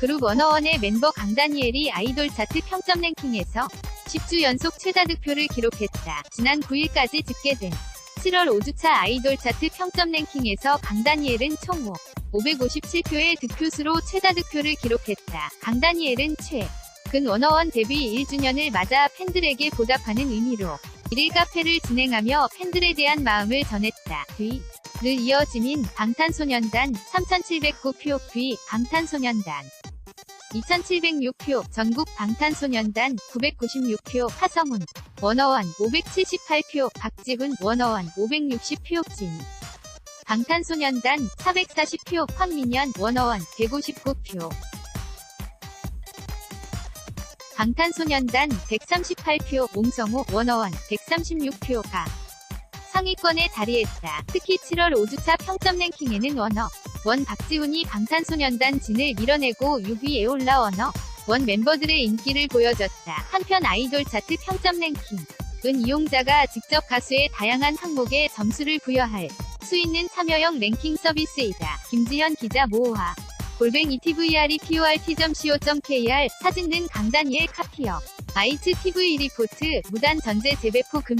그룹 워너원의 멤버 강다니엘이 아이돌 차트 평점 랭킹에서 10주 연속 최다 득표를 기록했다. 지난 9일까지 집계된 7월 5주차 아이돌 차트 평점 랭킹에서 강다니엘은 총 5, 557표의 득표수로 최다 득표를 기록했다. 강다니엘은 최. 근 워너원 데뷔 1주년을 맞아 팬들에게 보답하는 의미로 1일 카페를 진행하며 팬들에 대한 마음을 전했다. 뒤. 를 이어 지민, 방탄소년단 3709표, 뒤, 방탄소년단 2706표, 전국 방탄소년단 996표, 하성운, 워너원 578표, 박지훈, 워너원 560표, 진. 방탄소년단 440표, 황민현, 워너원 159표. 방탄소년단 138표, 옹성우, 워너원 136표가 상위권에 자리했다. 특히 7월 5주차 평점 랭킹에는 워너, 원 박지훈이 방탄소년단 진을 밀어내고 6위에 올라 워너, 원 멤버들의 인기를 보여줬다. 한편 아이돌 차트 평점 랭킹, 은 이용자가 직접 가수의 다양한 항목에 점수를 부여할 수 있는 참여형 랭킹 서비스이다. 김지현 기자 모호화. 골뱅이 tvr port.co.kr 사진 등 강다니엘 카피어. 아이츠 TV 리포트 무단 전제 재배포 금